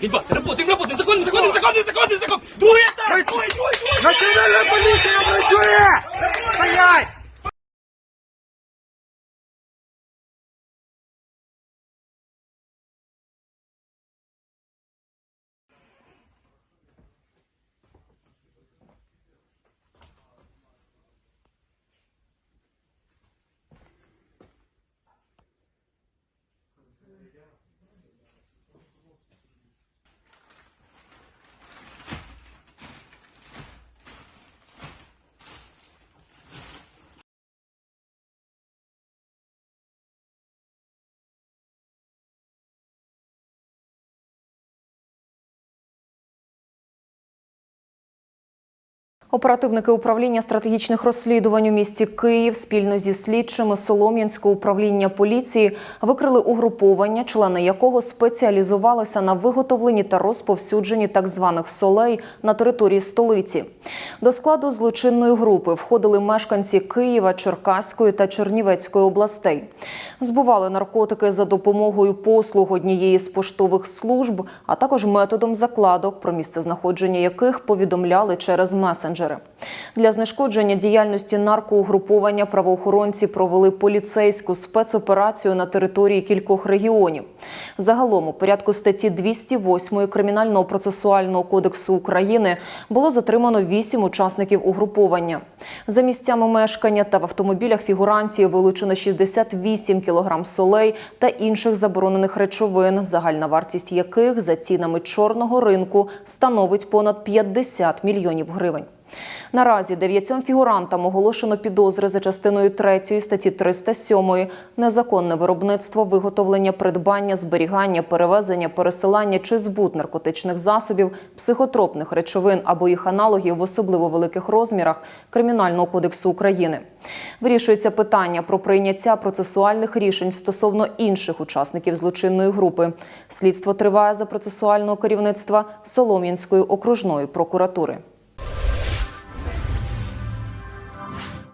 Ганьба, работаем, работаем, законно, законно, законно, законно, законно. Другой этаж, другой, другой, другой. Національна поліція працює! Стоять! Оперативники управління стратегічних розслідувань у місті Київ спільно зі слідчими Солом'янського управління поліції викрили угруповання, члени якого спеціалізувалися на виготовленні та розповсюдженні так званих солей на території столиці. До складу злочинної групи входили мешканці Києва, Черкаської та Чернівецької областей. Збували наркотики за допомогою послуг однієї з поштових служб, а також методом закладок, про місце знаходження яких повідомляли через месенджери. Для знешкодження діяльності наркоугруповання правоохоронці провели поліцейську спецоперацію на території кількох регіонів. Загалом у порядку статті 208 Кримінального процесуального кодексу України було затримано вісім учасників угруповання. За місцями мешкання та в автомобілях фігурантів вилучено 68 кілограм солей та інших заборонених речовин, загальна вартість яких за цінами чорного ринку становить понад 50 мільйонів гривень. Наразі дев'ятьом фігурантам оголошено підозри за частиною 3 статті 307 незаконне виробництво, виготовлення, придбання, зберігання, перевезення, пересилання чи збут наркотичних засобів, психотропних речовин або їх аналогів в особливо великих розмірах Кримінального кодексу України. Вирішується питання про прийняття процесуальних рішень стосовно інших учасників злочинної групи. Слідство триває за процесуального керівництва Солом'янської окружної прокуратури.